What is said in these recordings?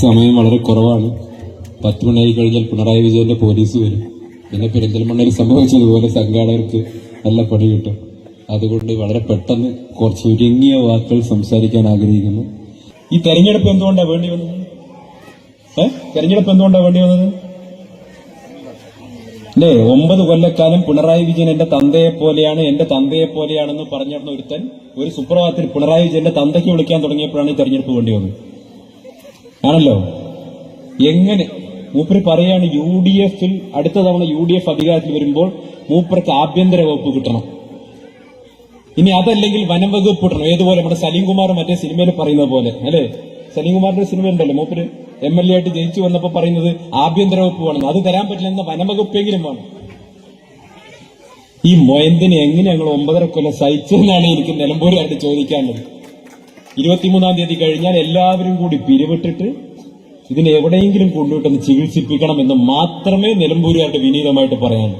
സമയം വളരെ കുറവാണ്. പത്ത് മണിയായി കഴിഞ്ഞാൽ പിണറായി വിജയന്റെ പോലീസ് വരും. പിന്നെ പെരിന്തൽമണ്ണയിൽ സംഭവിച്ചതുപോലെ സംഘാടകർക്ക് നല്ല പണി കിട്ടും. അതുകൊണ്ട് വളരെ പെട്ടെന്ന് കുറച്ച് ഒരുങ്ങിയ വാക്കുകൾ സംസാരിക്കാൻ ആഗ്രഹിക്കുന്നു. ഈ തെരഞ്ഞെടുപ്പ് എന്തുകൊണ്ടാണ് വേണ്ടി വന്നത്? തെരഞ്ഞെടുപ്പ് എന്തുകൊണ്ടാണ് വേണ്ടി വന്നത്? അല്ലേ? ഒമ്പത് കൊല്ലക്കാലം പിണറായി വിജയൻ എന്റെ തന്തയെ പോലെയാണ് എന്റെ തന്തയെ പോലെയാണെന്ന് പറഞ്ഞിരുന്ന ഒരുത്തൻ ഒരു സുപ്രഭാതത്തിൽ പിണറായി വിജയന്റെ തന്തയ്ക്ക് വിളിക്കാൻ തുടങ്ങിയപ്പോഴാണ് ഈ തെരഞ്ഞെടുപ്പ് വേണ്ടി വന്നത്. ആണല്ലോ? എങ്ങനെ? മൂപ്പര് പറയാണ് യു ഡി എഫിൽ അടുത്ത തവണ യു ഡി എഫ് അധികാരത്തിൽ വരുമ്പോൾ മൂപ്പർക്ക് ആഭ്യന്തര വകുപ്പ് കിട്ടണം. ഇനി അതല്ലെങ്കിൽ വനം വകുപ്പ് കിട്ടണം. ഏതുപോലെ? നമ്മുടെ സലീം കുമാർ മറ്റേ സിനിമയിൽ പറയുന്നത് പോലെ അല്ലെ? സലീം കുമാറിന്റെ സിനിമ ഉണ്ടല്ലോ. മൂപ്പര് എം എൽ എ ആയിട്ട് ജയിച്ചു വന്നപ്പോ പറയുന്നത് ആഭ്യന്തര വകുപ്പ് വേണം. അത് തരാൻ പറ്റില്ല എന്ന വനം വകുപ്പെങ്കിലും വേണം. ഈ മൊയന്തിനെ എങ്ങനെ ഞങ്ങൾ ഒമ്പതര കൊല്ലം സഹിച്ചെന്നാണ് എനിക്ക് നിലമ്പൂരായിട്ട് ചോദിക്കാനുള്ളത്. ഇരുപത്തിമൂന്നാം തീയതി കഴിഞ്ഞാൽ എല്ലാവരും കൂടി പിരിവിട്ടിട്ട് ഇതിനെ എവിടെയെങ്കിലും കൊണ്ടുവിട്ടെന്ന് ചികിത്സിപ്പിക്കണം എന്ന് മാത്രമേ നിലമ്പൂരുകാരുടെ വിനീതമായിട്ട് പറയാൻ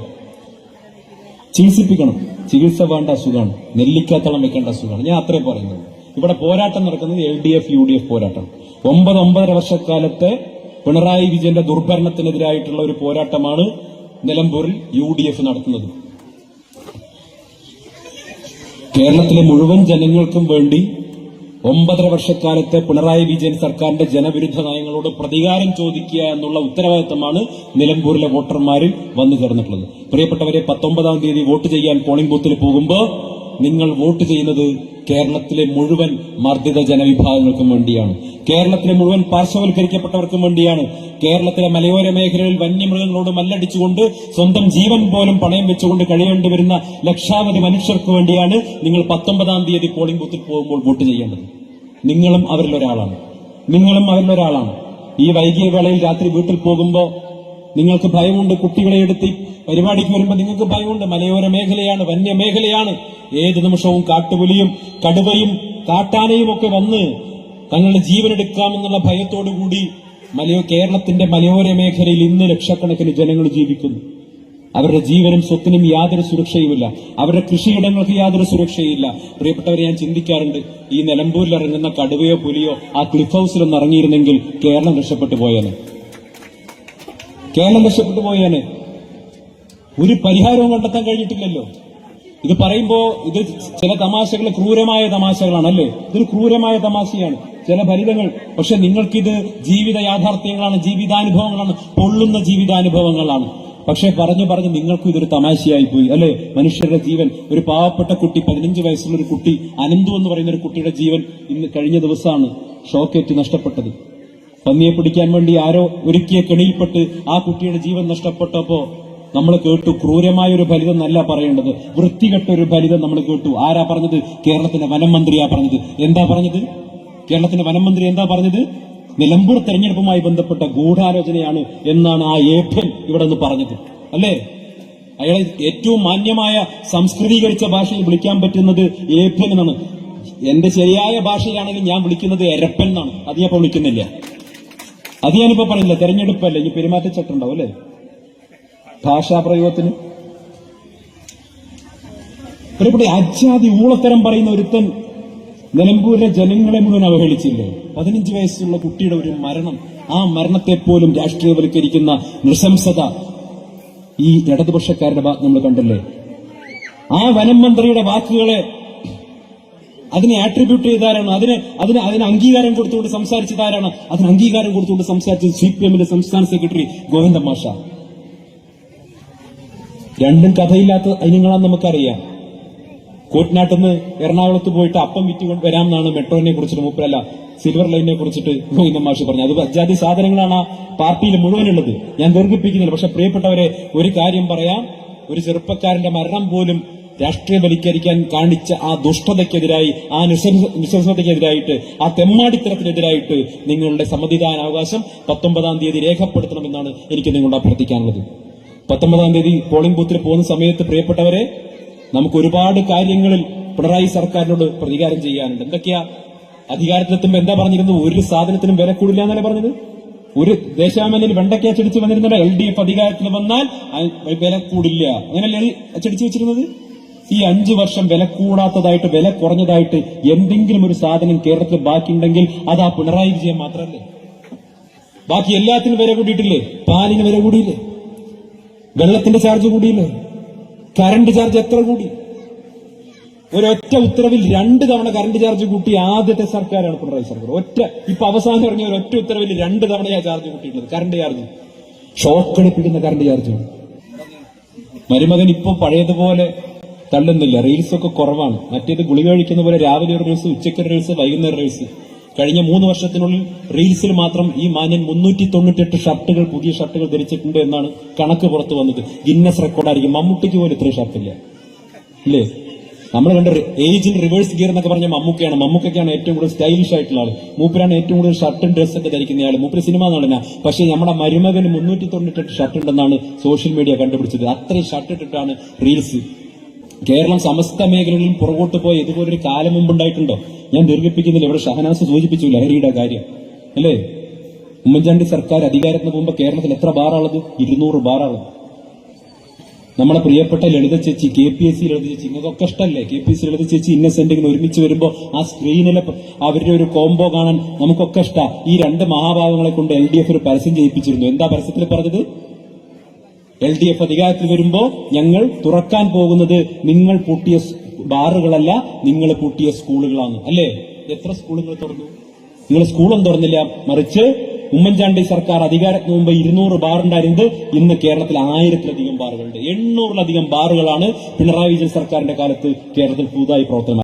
ചികിത്സിപ്പിക്കണം. ചികിത്സ വേണ്ട അസുഖമാണ്. നെല്ലിക്കാത്തളം വെക്കേണ്ട അസുഖമാണ്. ഞാൻ അത്രേ പറയുന്നത് ഇവിടെ പോരാട്ടം നടക്കുന്നത് L D F U D F പോരാട്ടം ഒമ്പത് ഒമ്പതര വർഷക്കാലത്തെ പിണറായി വിജയന്റെ ദുർഭരണത്തിനെതിരായിട്ടുള്ള ഒരു പോരാട്ടമാണ് നിലമ്പൂരിൽ യു ഡി എഫ് നടത്തുന്നത്. കേരളത്തിലെ മുഴുവൻ ജനങ്ങൾക്കും വേണ്ടി ഒമ്പതര വർഷക്കാലത്തെ പിണറായി വിജയൻ സർക്കാരിന്റെ ജനവിരുദ്ധ നയങ്ങളോട് പ്രതികാരം ചോദിക്കുക എന്നുള്ള ഉത്തരവാദിത്തമാണ് നിലമ്പൂരിലെ വോട്ടർമാരിൽ വന്നു ചേർന്നിട്ടുള്ളത് പ്രിയപ്പെട്ടവരെ പത്തൊമ്പതാം തീയതി വോട്ട് ചെയ്യാൻ പോളിംഗ് ബൂത്തിൽ പോകുമ്പോൾ നിങ്ങൾ വോട്ട് ചെയ്യുന്നത് കേരളത്തിലെ മുഴുവൻ മർദ്ദിത ജനവിഭാഗങ്ങൾക്കും വേണ്ടിയാണ്. കേരളത്തിലെ മുഴുവൻ പാർശ്വവൽക്കരിക്കപ്പെട്ടവർക്കും വേണ്ടിയാണ്. കേരളത്തിലെ മലയോര മേഖലകളിൽ വന്യമൃഗങ്ങളോട് മല്ലടിച്ചുകൊണ്ട് സ്വന്തം ജീവൻ പോലും പണയം വെച്ചുകൊണ്ട് കഴിയേണ്ടി വരുന്ന ലക്ഷാവധി മനുഷ്യർക്ക് വേണ്ടിയാണ് നിങ്ങൾ പത്തൊമ്പതാം തീയതി പോളിംഗ് ബൂത്തിൽ പോകുമ്പോൾ വോട്ട് ചെയ്യേണ്ടത്. നിങ്ങളും അവരിൽ ഒരാളാണ്. നിങ്ങളും അവരിൽ ഒരാളാണ്. ഈ വൈകിയ വേളയിൽ രാത്രി വീട്ടിൽ പോകുമ്പോൾ നിങ്ങൾക്ക് ഭയമുണ്ട് കുട്ടികളെ എടുത്ത് പരിപാടിക്ക് വരുമ്പോൾ നിങ്ങൾക്ക് ഭയമുണ്ട്. മലയോര മേഖലയാണ് വന്യമേഖലയാണ്. ഏത് നിമിഷവും കാട്ടുപുലിയും കടുവയും കാട്ടാനയും ഒക്കെ വന്ന് തങ്ങളുടെ ജീവനെടുക്കാമെന്നുള്ള ഭയത്തോടുകൂടി മലയോ കേരളത്തിന്റെ മലയോര മേഖലയിൽ ഇന്ന് ലക്ഷക്കണക്കിന് ജനങ്ങൾ ജീവിക്കുന്നു. അവരുടെ ജീവനും സ്വത്തിനും യാതൊരു സുരക്ഷയുമില്ല. അവരുടെ കൃഷിയിടങ്ങൾക്ക് യാതൊരു സുരക്ഷയില്ല. പ്രിയപ്പെട്ടവരെ ഞാൻ ചിന്തിക്കാറുണ്ട് ഈ നിലമ്പൂരിൽ ഇറങ്ങുന്ന കടുവയോ പുലിയോ ആ ക്ലിഫ് ഹൗസിലൊന്ന് ഇറങ്ങിയിരുന്നെങ്കിൽ കേരളം രക്ഷപ്പെട്ടു പോയേനെ. കേരളം രക്ഷപ്പെട്ടു പോയേനെ. ഒരു പരിഹാരവും കണ്ടെത്താൻ കഴിഞ്ഞിട്ടില്ലല്ലോ. ഇത് പറയുമ്പോ ഇത് ചില തമാശകൾ ക്രൂരമായ തമാശകളാണ് അല്ലേ ഇതൊരു ക്രൂരമായ തമാശയാണ്. ചില ഫലിതങ്ങൾ പക്ഷെ നിങ്ങൾക്കിത് ജീവിത യാഥാർത്ഥ്യങ്ങളാണ് ജീവിതാനുഭവങ്ങളാണ് പൊള്ളുന്ന ജീവിതാനുഭവങ്ങളാണ്. പക്ഷെ പറഞ്ഞു പറഞ്ഞ് നിങ്ങൾക്കും ഇതൊരു തമാശയായി പോയി അല്ലെ? മനുഷ്യരുടെ ജീവൻ ഒരു പാവപ്പെട്ട കുട്ടി പതിനഞ്ച് വയസ്സുള്ള ഒരു കുട്ടി അനന്തു എന്ന് പറയുന്ന ഒരു കുട്ടിയുടെ ജീവൻ ഇന്ന് കഴിഞ്ഞ ദിവസമാണ് ഷോക്കേറ്റ് നഷ്ടപ്പെട്ടത്. പന്നിയെ പിടിക്കാൻ വേണ്ടി ആരോ ഒരുക്കിയ കെണിയിൽപ്പെട്ട് ആ കുട്ടിയുടെ ജീവൻ നഷ്ടപ്പെട്ടപ്പോ നമ്മൾ കേട്ടു ക്രൂരമായ ഒരു ഫലിതം നല്ല പറയേണ്ടത്. വൃത്തികെട്ട ഒരു ഫലിതം നമ്മൾ കേട്ടു. ആരാ പറഞ്ഞത്? കേരളത്തിന്റെ വനം മന്ത്രിയാ പറഞ്ഞത്. എന്താ പറഞ്ഞത്? കേരളത്തിന്റെ വനം മന്ത്രി എന്താ പറഞ്ഞത്? നിലമ്പൂർ തെരഞ്ഞെടുപ്പുമായി ബന്ധപ്പെട്ട ഗൂഢാലോചനയാണ് എന്നാണ് ആ ഏഭ്യൻ ഇവിടെ നിന്ന് പറഞ്ഞത്. അല്ലേ? അയാളെ ഏറ്റവും മാന്യമായ സംസ്കൃതീകരിച്ച ഭാഷയിൽ വിളിക്കാൻ പറ്റുന്നത് ഏഭ്യൻ എന്നാണ്. എന്റെ ശരിയായ ഭാഷയാണെങ്കിൽ ഞാൻ വിളിക്കുന്നത് എരപ്പൻ എന്നാണ്. അത് ഞാൻ ഇപ്പൊ വിളിക്കുന്നില്ല. അത് ഞാനിപ്പോ പറയില്ല. തെരഞ്ഞെടുപ്പല്ലേ? ഇനി പെരുമാറ്റച്ചട്ടുണ്ടാവും അല്ലേ? ഭാഷാപ്രയോഗത്തിന്. ഒരുപടി അജാതി ഊളത്തരം പറയുന്ന ഒരുത്തൻ നിലമ്പൂരിലെ ജനങ്ങളെ മുഴുവൻ അവഹേളിച്ചില്ലേ? പതിനഞ്ച് വയസ്സുള്ള കുട്ടിയുടെ ഒരു മരണം ആ മരണത്തെ പോലും രാഷ്ട്രീയവൽക്കരിക്കുന്ന നൃശംസത ഈ ഇടതുപക്ഷക്കാരുടെ ഭാഗത്ത് നമ്മൾ കണ്ടല്ലേ? ആ വനം മന്ത്രിയുടെ വാക്കുകളെ അതിനെ ആട്രിബ്യൂട്ട് ചെയ്താരാണ്? അതിന് അതിന് അതിന് അംഗീകാരം കൊടുത്തുകൊണ്ട് സംസാരിച്ചതാരാണ്? അതിന് അംഗീകാരം കൊടുത്തുകൊണ്ട് സംസാരിച്ചത് സി പി എമ്മിന്റെ സംസ്ഥാന സെക്രട്ടറി ഗോവിന്ദ മാഷ രണ്ടും കഥയില്ലാത്ത ഇനങ്ങളാന്ന് നമുക്കറിയാം. കൂറ്റനാട്ടിൽ നിന്ന് എറണാകുളത്ത് പോയിട്ട് അപ്പം വിറ്റുകൊണ്ട് വരാമെന്നാണ് മെട്രോനെ കുറിച്ചിട്ട് മൂപ്പരല്ല സിൽവർ ലൈനിനെ കുറിച്ചിട്ട് ഗോവിന്ദ മാഷ് പറഞ്ഞു അത് അജാതി സാധനങ്ങളാണ് ആ പാർട്ടിയിൽ മുഴുവനുള്ളത്. ഞാൻ ദീർഘിപ്പിക്കുന്നില്ല പക്ഷെ പ്രിയപ്പെട്ടവരെ ഒരു കാര്യം പറയാം. ഒരു ചെറുപ്പക്കാരന്റെ മരണം പോലും രാഷ്ട്രീയവൽക്കരിക്കാൻ കാണിച്ച ആ ദുഷ്ടതയ്ക്കെതിരായി ആ നിസ്സംസ- നിസ്സംസതയ്ക്കെതിരായിട്ട് ആ തെമ്മാടിത്തരത്തിനെതിരായിട്ട് നിങ്ങളുടെ സമ്മതിദാനാവകാശം പത്തൊമ്പതാം തീയതി രേഖപ്പെടുത്തണമെന്നാണ് എനിക്ക് നിങ്ങളോട് അഭ്യർത്ഥിക്കാനുള്ളത്. പത്തൊമ്പതാം തീയതി പോളിംഗ് ബൂത്തിൽ പോകുന്ന സമയത്ത് പ്രിയപ്പെട്ടവരെ നമുക്ക് ഒരുപാട് കാര്യങ്ങളിൽ പിണറായി സർക്കാരിനോട് പ്രതികാരം ചെയ്യാനുണ്ട്. എന്തൊക്കെയാ? അധികാരത്തിലെത്തുമ്പോൾ എന്താ പറഞ്ഞിരുന്നത്? ഒരു സാധനത്തിനും വില കൂടില്ല എന്നല്ല പറഞ്ഞത്? ഒരു ദേശാമനിൽ വെണ്ടയ്ക്ക അച്ചടിച്ച് വന്നിരുന്നില്ല എൽ ഡി എഫ് അധികാരത്തിൽ വന്നാൽ വില കൂടില്ല. അങ്ങനെയല്ലേ അച്ചടിച്ച് വെച്ചിരുന്നത്? ഈ അഞ്ചു വർഷം വില കൂടാത്തതായിട്ട് വില കുറഞ്ഞതായിട്ട് എന്തെങ്കിലും ഒരു സാധനം കേരളത്തിൽ ബാക്കിയുണ്ടെങ്കിൽ അത് ആ പിണറായി വിജയൻ മാത്രമല്ലേ ബാക്കി എല്ലാത്തിനും വില കൂടിയിട്ടില്ലേ? പാലിന് വില കൂടിയില്ലേ? വെള്ളത്തിന്റെ ചാർജ് കൂടിയില്ലേ? കറണ്ട് ചാർജ് എത്ര കൂടി? ഒരൊറ്റ ഉത്തരവിൽ രണ്ട് തവണ കറണ്ട് ചാർജ് കൂട്ടി ആദ്യത്തെ സർക്കാരാണ് പിണറായി സർക്കാർ. ഒറ്റ ഇപ്പൊ അവസാനം ഇറങ്ങിയ ഒരൊറ്റ ഉത്തരവിൽ രണ്ട് തവണയാ ചാർജ് കൂട്ടിയിട്ടുള്ളത് കറണ്ട് ചാർജ്. ഷോക്ക് അടിപ്പിക്കുന്ന കറണ്ട് ചാർജ്. മരുമകൻ ഇപ്പൊ പഴയതുപോലെ തള്ളുന്നില്ല. റീൽസ് ഒക്കെ കുറവാണ്. മറ്റേത് ഗുളിക കഴിക്കുന്ന പോലെ രാവിലെ ഒരു റീൽസ് ഉച്ചയ്ക്ക് ഒരു റീൽസ് വൈകുന്നേരം റീൽസ്. കഴിഞ്ഞ മൂന്ന് വർഷത്തിനുള്ളിൽ റീൽസിൽ മാത്രം ഈ മാന്യൻ മുന്നൂറ്റി തൊണ്ണൂറ്റെട്ട് ഷർട്ടുകൾ പുതിയ ഷർട്ടുകൾ ധരിച്ചിട്ടുണ്ട് എന്നാണ് കണക്ക് പുറത്തു വന്നത്. ഗിന്നസ് റെക്കോർഡായിരിക്കും മമ്മൂട്ടിക്ക് പോലും ഇത്രയും ഷർട്ടില്ല ഇല്ലേ. നമ്മൾ കണ്ട ഏജിൽ റിവേഴ്സ് ഗിയർ എന്നൊക്കെ പറഞ്ഞ മമ്മൂക്കയാണ്. മമ്മൂക്കൊക്കെയാണ് ഏറ്റവും കൂടുതൽ സ്റ്റൈലിഷ് ആയിട്ടുള്ള ആൾ. മൂപ്പരാണ് ഏറ്റവും കൂടുതൽ ഷർട്ടും ഡ്രസ്സൊക്കെ ധരിക്കുന്ന ആൾ മൂപ്പര് സിനിമ നടന പക്ഷേ നമ്മുടെ മരുമകന് മുന്നൂറ്റി തൊണ്ണൂറ്റെട്ട് ഷർട്ട് ഉണ്ടെന്നാണ് സോഷ്യൽ മീഡിയ കണ്ടുപിടിച്ചത്. അത്രയും ഷർട്ട് ഇട്ടിട്ടാണ് റീൽസ് കേരളം സമസ്ത മേഖലകളിലും പുറകോട്ട് പോയി ഇതുപോലൊരു കാലം മുമ്പ് ഉണ്ടായിട്ടുണ്ടോ ഞാൻ ദീർഘിപ്പിക്കുന്നില്ല ഇവിടെ ഷഹനാസ് സൂചിപ്പിച്ചു ലഹരിയുടെ കാര്യം. അല്ലേ? ഉമ്മൻചാണ്ടി സർക്കാർ അധികാരത്തിന് പോകുമ്പോൾ കേരളത്തിൽ എത്ര ബാറാളത് ഇരുന്നൂറ് ബാറാളത് നമ്മളെ പ്രിയപ്പെട്ട ലളിത ചേച്ചി K P S C Lalitha ചേച്ചി ഇങ്ങനൊക്കെ ഇഷ്ടമല്ലേ K P S C Lalitha ചേച്ചി ഇന്നസെന്റ് ഇങ്ങനെ ഒരുമിച്ച് വരുമ്പോൾ ആ സ്ക്രീനിലെ അവരുടെ ഒരു കോംബോ കാണാൻ നമുക്കൊക്കെ ഇഷ്ടാ. ഈ രണ്ട് മഹാഭാവങ്ങളെ കൊണ്ട് എൽ ഡി എഫ് ഒരു പരസ്യം ചെയ്യിപ്പിച്ചിരുന്നു എന്താ പരസ്യത്തിൽ പറഞ്ഞത്? എൽ ഡി എഫ് അധികാരത്തിൽ വരുമ്പോൾ ഞങ്ങൾ തുറക്കാൻ പോകുന്നത് നിങ്ങൾ പൂട്ടിയ ബാറുകളല്ല നിങ്ങൾ പൂട്ടിയ സ്കൂളുകളാണ്. അല്ലേ? എത്ര സ്കൂളുകൾ തുറന്നു? നിങ്ങൾ സ്കൂളും തുറന്നില്ല. മറിച്ച് ഉമ്മൻചാണ്ടി സർക്കാർ അധികാരത്തിന് മുമ്പ് ഇരുന്നൂറ് ബാറുണ്ടായിരുന്നത് ഇന്ന് കേരളത്തിൽ ആയിരത്തിലധികം ബാറുകളുണ്ട്. എണ്ണൂറിലധികം ബാറുകളാണ് പിണറായി വിജയൻ സർക്കാരിന്റെ കാലത്ത് കേരളത്തിൽ പുതുതായി പ്രവർത്തനം